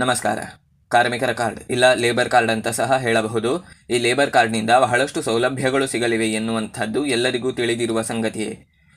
ನಮಸ್ಕಾರ. ಕಾರ್ಮಿಕರ ಕಾರ್ಡ್, ಇಲ್ಲ ಲೇಬರ್ ಕಾರ್ಡ್ ಅಂತ ಸಹ ಹೇಳಬಹುದು. ಈ ಲೇಬರ್ ಕಾರ್ಡ್ನಿಂದ ಬಹಳಷ್ಟು ಸೌಲಭ್ಯಗಳು ಸಿಗಲಿವೆ ಎನ್ನುವಂಥದ್ದು ಎಲ್ಲರಿಗೂ ತಿಳಿದಿರುವ ಸಂಗತಿಯೇ.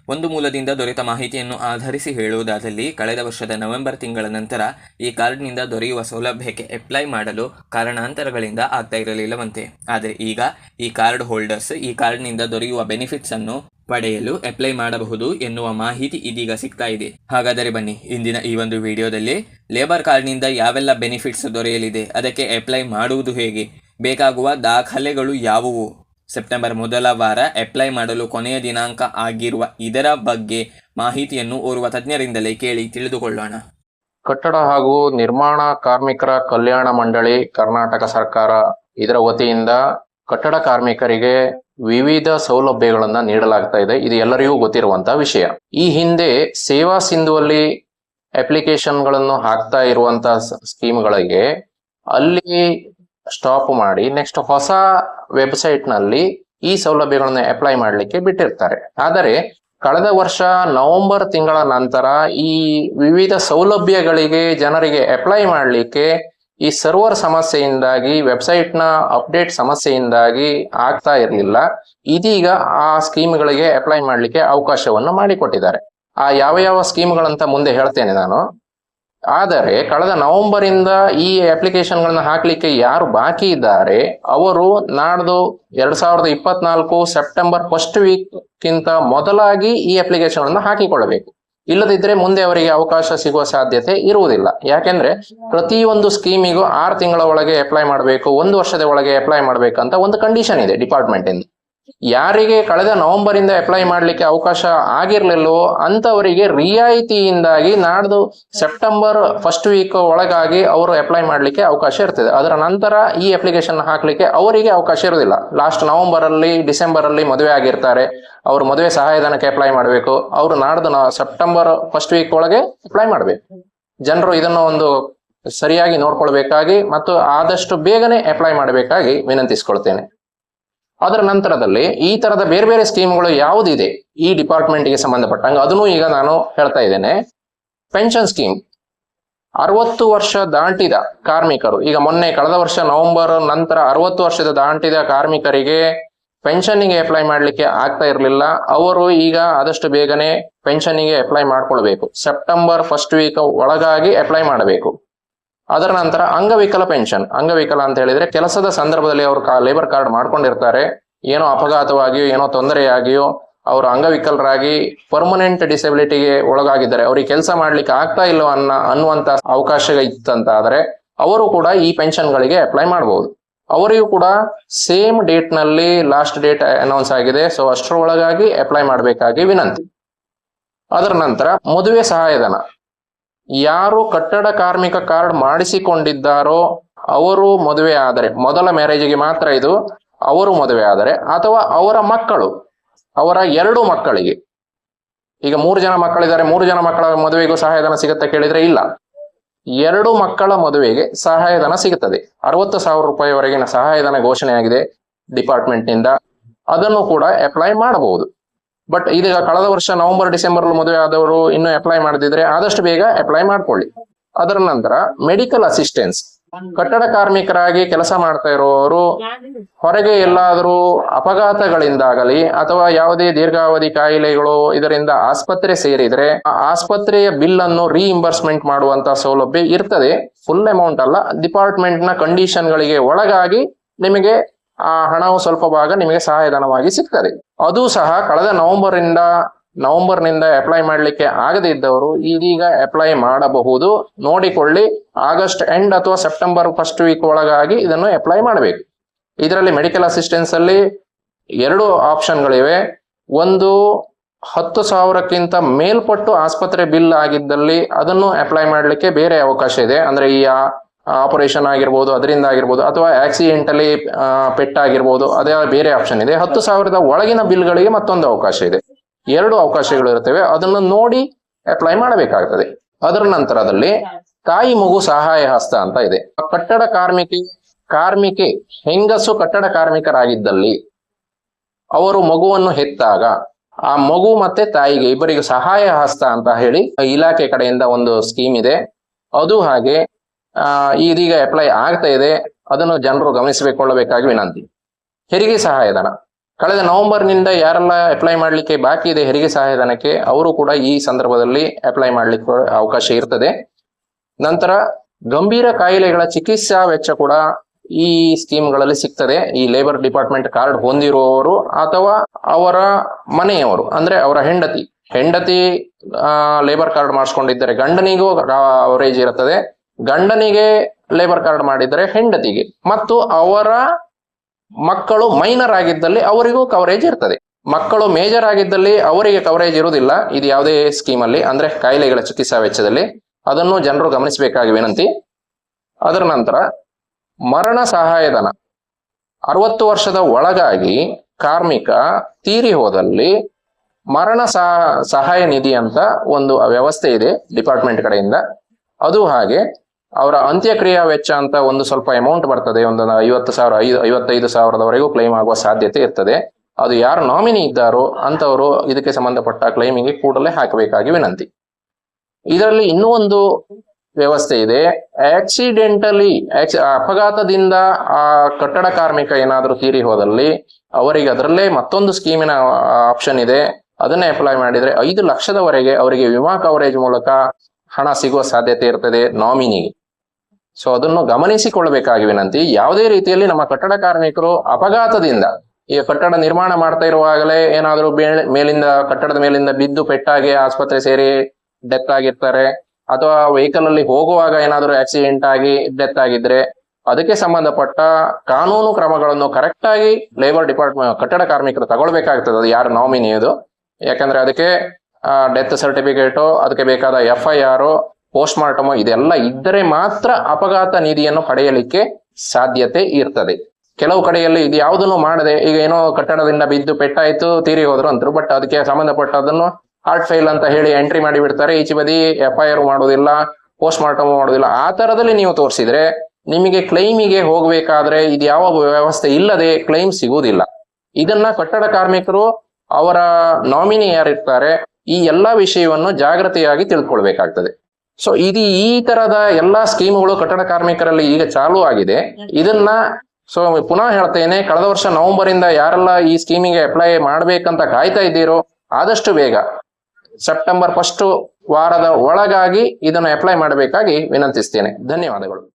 ಒಂದು ಮೂಲದಿಂದ ದೊರೆತ ಮಾಹಿತಿಯನ್ನು ಆಧರಿಸಿ ಹೇಳುವುದಾದಲ್ಲಿ ಕಳೆದ ವರ್ಷದ ನವೆಂಬರ್ ತಿಂಗಳ ನಂತರ ಈ ಕಾರ್ಡ್ನಿಂದ ದೊರೆಯುವ ಸೌಲಭ್ಯಕ್ಕೆ ಅಪ್ಲೈ ಮಾಡಲು ಕಾರಣಾಂತರಗಳಿಂದ ಆಗ್ತಾ ಇರಲಿಲ್ಲವಂತೆ. ಆದರೆ ಈಗ ಈ ಕಾರ್ಡ್ ಹೋಲ್ಡರ್ಸ್ ಈ ಕಾರ್ಡ್ನಿಂದ ದೊರೆಯುವ ಬೆನಿಫಿಟ್ಸ್ ಅನ್ನು ಪಡೆಯಲು ಅಪ್ಲೈ ಮಾಡಬಹುದು ಎನ್ನುವ ಮಾಹಿತಿ ಇದೀಗ ಸಿಗ್ತಾ ಇದೆ. ಹಾಗಾದರೆ ಬನ್ನಿ, ಇಂದಿನ ಈ ಒಂದು ವಿಡಿಯೋದಲ್ಲಿ ಲೇಬರ್ ಕಾರ್ಡ್ನಿಂದ ಯಾವೆಲ್ಲ ಬೆನಿಫಿಟ್ಸ್ ದೊರೆಯಲಿದೆ, ಅದಕ್ಕೆ ಅಪ್ಲೈ ಮಾಡುವುದು ಹೇಗೆ, ಬೇಕಾಗುವ ದಾಖಲೆಗಳು ಯಾವುವು? ಸೆಪ್ಟೆಂಬರ್ ಮೊದಲ ವಾರ ಅಪ್ಲೈ ಮಾಡಲು ಕೊನೆಯ ದಿನಾಂಕ ಆಗಿರುವ ಇದರ ಬಗ್ಗೆ ಮಾಹಿತಿಯನ್ನು ಓರ್ವ ತಜ್ಞರಿಂದಲೇ ಕೇಳಿ ತಿಳಿದುಕೊಳ್ಳೋಣ. ಕಟ್ಟಡ ಹಾಗೂ ನಿರ್ಮಾಣ ಕಾರ್ಮಿಕರ ಕಲ್ಯಾಣ ಮಂಡಳಿ, ಕರ್ನಾಟಕ ಸರ್ಕಾರ ಇದರ ವತಿಯಿಂದ ಕಟ್ಟಡ ಕಾರ್ಮಿಕರಿಗೆ ವಿವಿಧ ಸೌಲಭ್ಯಗಳನ್ನ ನೀಡಲಾಗ್ತಾ ಇದೆ. ಇದು ಎಲ್ಲರಿಗೂ ಗೊತ್ತಿರುವಂತಹ ವಿಷಯ. ಈ ಹಿಂದೆ ಸೇವಾ ಸಿಂಧುವಲ್ಲಿ ಅಪ್ಲಿಕೇಶನ್ಗಳನ್ನು ಹಾಕ್ತಾ ಇರುವಂತಹ ಸ್ಕೀಮ್ಗಳಿಗೆ ಅಲ್ಲಿ ಸ್ಟಾಪ್ ಮಾಡಿ ನೆಕ್ಸ್ಟ್ ಹೊಸ ವೆಬ್ಸೈಟ್ನಲ್ಲಿ ಈ ಸೌಲಭ್ಯಗಳನ್ನು ಅಪ್ಲೈ ಮಾಡಲಿಕ್ಕೆ ಬಿಟ್ಟಿರ್ತಾರೆ. ಆದರೆ ಕಳೆದ ವರ್ಷ ನವೆಂಬರ್ ತಿಂಗಳ ನಂತರ ಈ ವಿವಿಧ ಸೌಲಭ್ಯಗಳಿಗೆ ಜನರಿಗೆ ಅಪ್ಲೈ ಮಾಡಲಿಕ್ಕೆ ಈ ಸರ್ವರ್ ಸಮಸ್ಯೆಯಿಂದಾಗಿ ವೆಬ್ಸೈಟ್ನ ಅಪ್ಡೇಟ್ ಸಮಸ್ಯೆಯಿಂದಾಗಿ ಆಗ್ತಾ ಇರಲಿಲ್ಲ. ಇದೀಗ ಆ ಸ್ಕೀಮ್ಗಳಿಗೆ ಅಪ್ಲೈ ಮಾಡಲಿಕ್ಕೆ ಅವಕಾಶವನ್ನು ಮಾಡಿಕೊಟ್ಟಿದ್ದಾರೆ. ಆ ಯಾವ ಯಾವ ಸ್ಕೀಮ್ಗಳಂತ ಮುಂದೆ ಹೇಳ್ತೇನೆ ನಾನು. ಆದರೆ ಕಳೆದ ನವೆಂಬರ್ ಇಂದ ಈ ಅಪ್ಲಿಕೇಶನ್ಗಳನ್ನ ಹಾಕಲಿಕ್ಕೆ ಯಾರು ಬಾಕಿ ಇದ್ದಾರೆ, ಅವರು ನಾಡ್ದು ಎರಡ್ ಸಾವಿರದ ಇಪ್ಪತ್ನಾಲ್ಕು ಸೆಪ್ಟೆಂಬರ್ ಫಸ್ಟ್ ವೀಕ್ ಗಿಂತ ಮೊದಲಾಗಿ ಈ ಅಪ್ಲಿಕೇಶನ್ ಹಾಕಿಕೊಳ್ಳಬೇಕು. ಇಲ್ಲದಿದ್ರೆ ಮುಂದೆ ಅವರಿಗೆ ಅವಕಾಶ ಸಿಗುವ ಸಾಧ್ಯತೆ ಇರುವುದಿಲ್ಲ. ಯಾಕೆಂದ್ರೆ ಪ್ರತಿಯೊಂದು ಸ್ಕೀಮಿಗೂ ಆರು ತಿಂಗಳ ಒಳಗೆ ಅಪ್ಲೈ ಮಾಡಬೇಕು, ಒಂದು ವರ್ಷದ ಒಳಗೆ ಅಪ್ಲೈ ಮಾಡಬೇಕಂತ ಒಂದು ಕಂಡೀಷನ್ ಇದೆ ಡಿಪಾರ್ಟ್ಮೆಂಟ್ ಇಂದ ಯಾರಿಗೆ ಕಳೆದ ನವೆಂಬರ್ ಇಂದ ಅಪ್ಲೈ ಮಾಡಲಿಕ್ಕೆ ಅವಕಾಶ ಆಗಿರ್ಲಿಲ್ಲವೋ ಅಂಥವರಿಗೆ ರಿಯಾಯಿತಿಯಿಂದಾಗಿ ನಾಡ್ದು ಸೆಪ್ಟೆಂಬರ್ ಫಸ್ಟ್ ವೀಕ್ ಒಳಗಾಗಿ ಅವರು ಅಪ್ಲೈ ಮಾಡಲಿಕ್ಕೆ ಅವಕಾಶ ಇರ್ತದೆ. ಅದರ ನಂತರ ಈ ಅಪ್ಲಿಕೇಶನ್ ಹಾಕ್ಲಿಕ್ಕೆ ಅವರಿಗೆ ಅವಕಾಶ ಇರೋದಿಲ್ಲ ಲಾಸ್ಟ್ ನವೆಂಬರ್ ಅಲ್ಲಿ ಡಿಸೆಂಬರ್ ಅಲ್ಲಿ ಮದುವೆ ಆಗಿರ್ತಾರೆ. ಅವರು ಮದುವೆ ಸಹಾಯಧನಕ್ಕೆ ಅಪ್ಲೈ ಮಾಡಬೇಕು. ಅವರು ನಾಡ್ದು ಸೆಪ್ಟೆಂಬರ್ ಫಸ್ಟ್ ವೀಕ್ ಒಳಗೆ ಅಪ್ಲೈ ಮಾಡಬೇಕು. ಜನರು ಇದನ್ನು ಒಂದು ಸರಿಯಾಗಿ ನೋಡ್ಕೊಳ್ಬೇಕಾಗಿ ಮತ್ತು ಆದಷ್ಟು ಬೇಗನೆ ಅಪ್ಲೈ ಮಾಡಬೇಕಾಗಿ ವಿನಂತಿಸಿಕೊಳ್ತೇನೆ. ಅದರ ನಂತರದಲ್ಲಿ ಈ ತರದ ಬೇರೆ ಬೇರೆ ಸ್ಕೀಮ್ಗಳು ಯಾವುದಿದೆ ಈ ಡಿಪಾರ್ಟ್ಮೆಂಟ್ಗೆ ಸಂಬಂಧಪಟ್ಟಂಗೆ ಅದನ್ನು ಈಗ ನಾನು ಹೇಳ್ತಾ ಇದ್ದೇನೆ. Pension scheme. ಅರವತ್ತು ವರ್ಷ ದಾಟಿದ ಕಾರ್ಮಿಕರು, ಈಗ ಮೊನ್ನೆ ಕಳೆದ ವರ್ಷ ನವೆಂಬರ್ ನಂತರ ಅರವತ್ತು ವರ್ಷದ ದಾಟಿದ ಕಾರ್ಮಿಕರಿಗೆ ಪೆನ್ಷನ್ನಿಗೆ ಅಪ್ಲೈ ಮಾಡಲಿಕ್ಕೆ ಆಗ್ತಾ ಇರಲಿಲ್ಲ. ಅವರು ಈಗ ಆದಷ್ಟು ಬೇಗನೆ ಪೆನ್ಷನ್ನಿಗೆ ಅಪ್ಲೈ ಮಾಡ್ಕೊಳ್ಬೇಕು. ಸೆಪ್ಟೆಂಬರ್ ಫಸ್ಟ್ ವೀಕ್ ಒಳಗಾಗಿ ಅಪ್ಲೈ ಮಾಡಬೇಕು. ಅದರ ನಂತರ ಅಂಗವಿಕಲ ಪೆನ್ಷನ್. ಅಂಗವಿಕಲ ಅಂತ ಹೇಳಿದ್ರೆ ಕೆಲಸದ ಸಂದರ್ಭದಲ್ಲಿ ಅವರು ಲೇಬರ್ ಕಾರ್ಡ್ ಮಾಡ್ಕೊಂಡಿರ್ತಾರೆ. ಏನೋ ಅಪಘಾತವಾಗಿಯೋ, ಏನೋ ತೊಂದರೆಯಾಗಿಯೋ ಅವರು ಅಂಗವಿಕಲರಾಗಿ ಪರ್ಮನೆಂಟ್ ಡಿಸಬಿಲಿಟಿಗೆ ಒಳಗಾಗಿದ್ದಾರೆ. ಅವ್ರಿಗೆ ಕೆಲಸ ಮಾಡ್ಲಿಕ್ಕೆ ಆಗ್ತಾ ಇಲ್ಲ ಅನ್ನ ಅನ್ನುವಂತ ಅವಕಾಶ ಇತ್ತಂತ ಆದ್ರೆ ಅವರು ಕೂಡ ಈ ಪೆನ್ಷನ್ಗಳಿಗೆ ಅಪ್ಲೈ ಮಾಡಬಹುದು ಅವರಿಗೂ ಕೂಡ ಸೇಮ್ ಡೇಟ್ನಲ್ಲಿ ಲಾಸ್ಟ್ ಡೇಟ್ ಅನೌನ್ಸ್ ಆಗಿದೆ. ಸೊ ಅಷ್ಟರೊಳಗಾಗಿ ಅಪ್ಲೈ ಮಾಡಬೇಕಾಗಿ ವಿನಂತಿ. ಅದರ ನಂತರ ಮದುವೆ ಸಹಾಯಧನ. ಯಾರು ಕಟ್ಟಡ ಕಾರ್ಮಿಕ ಕಾರ್ಡ್ ಮಾಡಿಸಿಕೊಂಡಿದ್ದಾರೋ ಅವರು ಮದುವೆ ಆದರೆ, ಮೊದಲ ಮ್ಯಾರೇಜಿಗೆ ಮಾತ್ರ ಇದು ಅವರು ಮದುವೆ ಆದರೆ, ಅಥವಾ ಅವರ ಮಕ್ಕಳು, ಅವರ ಎರಡು ಮಕ್ಕಳಿಗೆ. ಈಗ ಮೂರು ಜನ ಮಕ್ಕಳಿದ್ದಾರೆ, ಮೂರು ಜನ ಮಕ್ಕಳ ಮದುವೆಗೂ ಸಹಾಯಧನ ಸಿಗುತ್ತೆ ಕೇಳಿದ್ರೆ ಇಲ್ಲ. ಎರಡು ಮಕ್ಕಳ ಮದುವೆಗೆ ಸಹಾಯಧನ ಸಿಗುತ್ತದೆ. ಅರವತ್ತು ಸಾವಿರ ರೂಪಾಯಿವರೆಗಿನ ಸಹಾಯಧನ ಘೋಷಣೆಯಾಗಿದೆ ಡಿಪಾರ್ಟ್ಮೆಂಟ್ನಿಂದ ಅದನ್ನು ಕೂಡ ಅಪ್ಲೈ ಮಾಡಬಹುದು. ಬಟ್ ಇದೀಗ ಕಳೆದ ವರ್ಷ ನವೆಂಬರ್ ಡಿಸೆಂಬರ್ ಮದುವೆ ಆದವರು ಇನ್ನು ಅಪ್ಲೈ ಮಾಡದಿದ್ರೆ ಆದಷ್ಟು ಬೇಗ ಅಪ್ಲೈ ಮಾಡ್ಕೊಳ್ಳಿ. ಅದರ ನಂತರ ಮೆಡಿಕಲ್ ಅಸಿಸ್ಟೆನ್ಸ್ ಕಟ್ಟಡ ಕಾರ್ಮಿಕರಾಗಿ ಕೆಲಸ ಮಾಡ್ತಾ ಇರುವವರು ಹೊರಗೆ ಎಲ್ಲಾದರೂ ಅಪಘಾತಗಳಿಂದಾಗಲಿ ಅಥವಾ ಯಾವುದೇ ದೀರ್ಘಾವಧಿ ಕಾಯಿಲೆಗಳು ಇದರಿಂದ ಆಸ್ಪತ್ರೆ ಸೇರಿದ್ರೆ ಆ ಆಸ್ಪತ್ರೆಯ ಬಿಲ್ ಅನ್ನು ರೀಇಂಬರ್ಸ್ಮೆಂಟ್ ಮಾಡುವಂತ ಸೌಲಭ್ಯ ಇರ್ತದೆ. ಫುಲ್ ಅಮೌಂಟ್ ಅಲ್ಲ ಡಿಪಾರ್ಟ್ಮೆಂಟ್ನ ಕಂಡೀಷನ್ ಗಳಿಗೆ ಒಳಗಾಗಿ ನಿಮಗೆ ಆ ಹಣವು ಸ್ವಲ್ಪ ಭಾಗ ನಿಮಗೆ ಸಹಾಯಧನವಾಗಿ ಸಿಗ್ತದೆ. ಅದು ಸಹ ಕಳೆದ ನವೆಂಬರ್ ಇಂದ ನವೆಂಬರ್ನಿಂದ ಅಪ್ಲೈ ಮಾಡಲಿಕ್ಕೆ ಆಗದೇ ಇದ್ದವರು ಇದೀಗ ಅಪ್ಲೈ ಮಾಡಬಹುದು. ನೋಡಿಕೊಳ್ಳಿ, ಆಗಸ್ಟ್ ಎಂಡ್ ಅಥವಾ ಸೆಪ್ಟೆಂಬರ್ ಫಸ್ಟ್ ವೀಕ್ ಒಳಗಾಗಿ ಇದನ್ನು ಅಪ್ಲೈ ಮಾಡಬೇಕು. ಇದರಲ್ಲಿ ಮೆಡಿಕಲ್ ಅಸಿಸ್ಟೆನ್ಸ್ ಅಲ್ಲಿ ಎರಡು ಆಪ್ಷನ್ಗಳಿವೆ ಒಂದು, ಹತ್ತು ಸಾವಿರಕ್ಕಿಂತ ಮೇಲ್ಪಟ್ಟು ಆಸ್ಪತ್ರೆ ಬಿಲ್ ಆಗಿದ್ದಲ್ಲಿ ಅದನ್ನು ಅಪ್ಲೈ ಮಾಡಲಿಕ್ಕೆ ಬೇರೆ ಅವಕಾಶ ಇದೆ. ಅಂದ್ರೆ ಈ ಆಪರೇಷನ್ ಆಗಿರ್ಬೋದು, ಅದರಿಂದ ಆಗಿರ್ಬೋದು, ಅಥವಾ ಆಕ್ಸಿಡೆಂಟಲಿ ಪೆಟ್ಟಾಗಿರ್ಬೋದು ಅದೇ ಬೇರೆ ಆಪ್ಷನ್ ಇದೆ. ಹತ್ತು ಸಾವಿರದ ಒಳಗಿನ ಬಿಲ್ಗಳಿಗೆ ಮತ್ತೊಂದು ಅವಕಾಶ ಇದೆ. ಎರಡು ಅವಕಾಶಗಳು ಇರ್ತವೆ ಅದನ್ನು ನೋಡಿ ಅಪ್ಲೈ ಮಾಡಬೇಕಾಗ್ತದೆ. ಅದರ ನಂತರದಲ್ಲಿ ತಾಯಿ ಮಗು ಸಹಾಯ ಹಸ್ತ ಅಂತ ಇದೆ. ಕಟ್ಟಡ ಕಾರ್ಮಿಕಿ, ಕಾರ್ಮಿಕೆ ಹೆಂಗಸು ಕಟ್ಟಡ ಕಾರ್ಮಿಕರಾಗಿದ್ದಲ್ಲಿ ಅವರು ಮಗುವನ್ನು ಹೆತ್ತಾಗ ಆ ಮಗು ಮತ್ತೆ ತಾಯಿಗೆ ಇಬ್ಬರಿಗೆ ಸಹಾಯ ಹಸ್ತ ಅಂತ ಹೇಳಿ ಇಲಾಖೆ ಕಡೆಯಿಂದ ಒಂದು ಸ್ಕೀಮ್ ಇದೆ. ಅದು ಹಾಗೆ ಇದೀಗ ಅಪ್ಲೈ ಆಗ್ತಾ ಇದೆ. ಅದನ್ನು ಜನರು ಗಮನಿಸಬೇಕೊಳ್ಳಬೇಕಾಗಿ ವಿನಂತಿ. ಹೆರಿಗೆ ಸಹಾಯಧನ. ಕಳೆದ ನವೆಂಬರ್ನಿಂದ ಯಾರೆಲ್ಲ ಅಪ್ಲೈ ಮಾಡಲಿಕ್ಕೆ ಬಾಕಿ ಇದೆ ಹೆರಿಗೆ ಸಹಾಯಧನಕ್ಕೆ, ಅವರು ಕೂಡ ಈ ಸಂದರ್ಭದಲ್ಲಿ ಅಪ್ಲೈ ಮಾಡಲಿಕ್ಕೆ ಅವಕಾಶ ಇರ್ತದೆ. ನಂತರ ಗಂಭೀರ ಕಾಯಿಲೆಗಳ ಚಿಕಿತ್ಸಾ ವೆಚ್ಚ ಕೂಡ ಈ ಸ್ಕೀಮ್ಗಳಲ್ಲಿ ಸಿಗ್ತದೆ. ಈ ಲೇಬರ್ ಡಿಪಾರ್ಟ್ಮೆಂಟ್ ಕಾರ್ಡ್ ಹೊಂದಿರುವವರು ಅಥವಾ ಅವರ ಮನೆಯವರು, ಅಂದ್ರೆ ಅವರ ಹೆಂಡತಿ. ಹೆಂಡತಿ ಲೇಬರ್ ಕಾರ್ಡ್ ಮಾಡಿಸ್ಕೊಂಡಿದ್ದರೆ ಗಂಡನಿಗೂ ಅವರೇಜ್ ಇರುತ್ತದೆ. ಗಂಡನಿಗೆ ಲೇಬರ್ ಕಾರ್ಡ್ ಮಾಡಿದರೆ ಹೆಂಡತಿಗೆ ಮತ್ತು ಅವರ ಮಕ್ಕಳು ಮೈನರ್ ಆಗಿದ್ದಲ್ಲಿ ಅವರಿಗೂ ಕವರೇಜ್ ಇರ್ತದೆ. ಮಕ್ಕಳು ಮೇಜರ್ ಆಗಿದ್ದಲ್ಲಿ ಅವರಿಗೆ ಕವರೇಜ್ ಇರುವುದಿಲ್ಲ. ಇದು ಯಾವುದೇ ಸ್ಕೀಮ್ ಅಲ್ಲಿ, ಅಂದ್ರೆ ಕಾಯಿಲೆಗಳ ಚಿಕಿತ್ಸಾ ವೆಚ್ಚದಲ್ಲಿ ಅದನ್ನು ಜನರು ಗಮನಿಸಬೇಕಾಗಿ ವಿನಂತಿ. ಅದರ ನಂತರ ಮರಣ ಸಹಾಯಧನ. ಅರವತ್ತು ವರ್ಷದ ಒಳಗಾಗಿ ಕಾರ್ಮಿಕ ತೀರಿ ಹೋದಲ್ಲಿ ಮರಣ ಸಹ, ಸಹಾಯ ನಿಧಿ ಅಂತ ಒಂದು ವ್ಯವಸ್ಥೆ ಇದೆ ಡಿಪಾರ್ಟ್ಮೆಂಟ್ ಕಡೆಯಿಂದ. ಅದು ಹಾಗೆ ಅವರ ಅಂತ್ಯಕ್ರಿಯಾ ವೆಚ್ಚ ಅಂತ ಒಂದು ಸ್ವಲ್ಪ ಅಮೌಂಟ್ ಬರ್ತದೆ. ಒಂದು ಐವತ್ತು ಸಾವಿರ, ಐದು, ಐವತ್ತೈದು ಸಾವಿರದವರೆಗೂ ಕ್ಲೈಮ್ ಆಗುವ ಸಾಧ್ಯತೆ ಇರ್ತದೆ. ಅದು ಯಾರು ನಾಮಿನಿ ಇದ್ದಾರೋ ಅಂತವರು ಇದಕ್ಕೆ ಸಂಬಂಧಪಟ್ಟ ಕ್ಲೈಮಿಗೆ ಕೂಡಲೇ ಹಾಕಬೇಕಾಗಿ ವಿನಂತಿ. ಇದರಲ್ಲಿ ಇನ್ನೂ ಒಂದು ವ್ಯವಸ್ಥೆ ಇದೆ. ಆಕ್ಸಿಡೆಂಟಲಿ ಅಪಘಾತದಿಂದ ಆ ಕಟ್ಟಡ ಕಾರ್ಮಿಕ ಏನಾದರೂ ತೀರಿ ಹೋದಲ್ಲಿ ಅವರಿಗೆ ಅದರಲ್ಲೇ ಮತ್ತೊಂದು ಸ್ಕೀಮಿನ ಆಪ್ಷನ್ ಇದೆ. ಅದನ್ನ ಅಪ್ಲೈ ಮಾಡಿದ್ರೆ ಐದು ಲಕ್ಷದವರೆಗೆ ಅವರಿಗೆ ವಿಮಾ ಕವರೇಜ್ ಮೂಲಕ ಹಣ ಸಿಗುವ ಸಾಧ್ಯತೆ ಇರ್ತದೆ ನಾಮಿನಿಗೆ ಸೊ ಅದನ್ನು ಗಮನಿಸಿಕೊಳ್ಳಬೇಕಾಗಿ ವಿನಂತಿ ಯಾವುದೇ ರೀತಿಯಲ್ಲಿ ನಮ್ಮ ಕಟ್ಟಡ ಕಾರ್ಮಿಕರು ಅಪಘಾತದಿಂದ ಈ ಕಟ್ಟಡ ನಿರ್ಮಾಣ ಮಾಡ್ತಾ ಇರುವಾಗಲೇ ಏನಾದರೂ ಮೇಲ್- ಮೇಲಿಂದ, ಕಟ್ಟಡದ ಮೇಲಿಂದ ಬಿದ್ದು ಪೆಟ್ಟಾಗಿ ಆಸ್ಪತ್ರೆ ಸೇರಿ ಡೆತ್ ಆಗಿರ್ತಾರೆ, ಅಥವಾ ವೆಹಿಕಲ್ ಅಲ್ಲಿ ಹೋಗುವಾಗ ಏನಾದರೂ ಆಕ್ಸಿಡೆಂಟ್ ಆಗಿ ಡೆತ್ ಆಗಿದ್ರೆ ಅದಕ್ಕೆ ಸಂಬಂಧಪಟ್ಟ ಕಾನೂನು ಕ್ರಮಗಳನ್ನು ಕರೆಕ್ಟ್ ಆಗಿ ಲೇಬರ್ ಡಿಪಾರ್ಟ್ಮೆಂಟ್ ಕಟ್ಟಡ ಕಾರ್ಮಿಕರು ತಗೊಳ್ಬೇಕಾಗ್ತದೆ. ಅದು ಯಾರು ನಾಮಿನಿ ಅದು. ಯಾಕಂದ್ರೆ ಅದಕ್ಕೆ ಡೆತ್ ಸರ್ಟಿಫಿಕೇಟು ಅದಕ್ಕೆ ಬೇಕಾದ ಎಫ್ ಐ ಆರ್ ಪೋಸ್ಟ್ ಮಾರ್ಟಮೋ ಇದೆಲ್ಲ ಇದ್ದರೆ ಮಾತ್ರ ಅಪಘಾತ ನಿಧಿಯನ್ನು ಪಡೆಯಲಿಕ್ಕೆ ಸಾಧ್ಯತೆ ಇರ್ತದೆ. ಕೆಲವು ಕಡೆಯಲ್ಲಿ ಇದು ಯಾವುದನ್ನು ಮಾಡದೆ ಈಗ ಏನೋ ಕಟ್ಟಡದಿಂದ ಬಿದ್ದು ಪೆಟ್ಟಾಯ್ತು, ತೀರಿ ಹೋದ್ರು ಅಂತರು ಬಟ್ ಅದಕ್ಕೆ ಸಂಬಂಧಪಟ್ಟದನ್ನು ಹಾರ್ಟ್ ಫೈಲ್ ಅಂತ ಹೇಳಿ ಎಂಟ್ರಿ ಮಾಡಿ ಬಿಡ್ತಾರೆ. ಈಚೆ ಬದಿ ಎಫ್ ಐ ಆರ್ ಮಾಡೋದಿಲ್ಲ ಪೋಸ್ಟ್ ಮಾರ್ಟಮ್ ಮಾಡೋದಿಲ್ಲ ಆ ತರದಲ್ಲಿ ನೀವು ತೋರಿಸಿದ್ರೆ ನಿಮಗೆ ಕ್ಲೈಮಿಗೆ ಹೋಗಬೇಕಾದ್ರೆ ಇದು ಯಾವ ವ್ಯವಸ್ಥೆ ಇಲ್ಲದೆ ಕ್ಲೈಮ್ ಸಿಗುವುದಿಲ್ಲ. ಇದನ್ನ ಕಟ್ಟಡ ಕಾರ್ಮಿಕರು ಅವರ ನಾಮಿನಿ ಯಾರಿರ್ತಾರೆ, ಈ ಎಲ್ಲಾ ವಿಷಯವನ್ನು ಜಾಗೃತಿಯಾಗಿ ತಿಳ್ಕೊಳ್ಬೇಕಾಗ್ತದೆ. ಸೊ ಇದು ಈ ತರದ ಎಲ್ಲಾ ಸ್ಕೀಮ್ಗಳು ಕಟ್ಟಡ ಕಾರ್ಮಿಕರಲ್ಲಿ ಈಗ ಚಾಲೂ ಆಗಿದೆ. ಇದನ್ನ ಸೊ ಪುನಃ ಹೇಳ್ತೇನೆ, ಕಳೆದ ವರ್ಷ ನವೆಂಬರ್ ಇಂದ ಯಾರೆಲ್ಲ ಈ ಸ್ಕೀಮಿಗೆ ಅಪ್ಲೈ ಮಾಡ್ಬೇಕಂತ ಕಾಯ್ತಾ ಇದ್ದೀರೋ ಆದಷ್ಟು ಬೇಗ ಸೆಪ್ಟೆಂಬರ್ ಫಸ್ಟ್ ವಾರದ ಒಳಗಾಗಿ ಇದನ್ನು ಅಪ್ಲೈ ಮಾಡಬೇಕಾಗಿ ವಿನಂತಿಸ್ತೇನೆ. ಧನ್ಯವಾದಗಳು.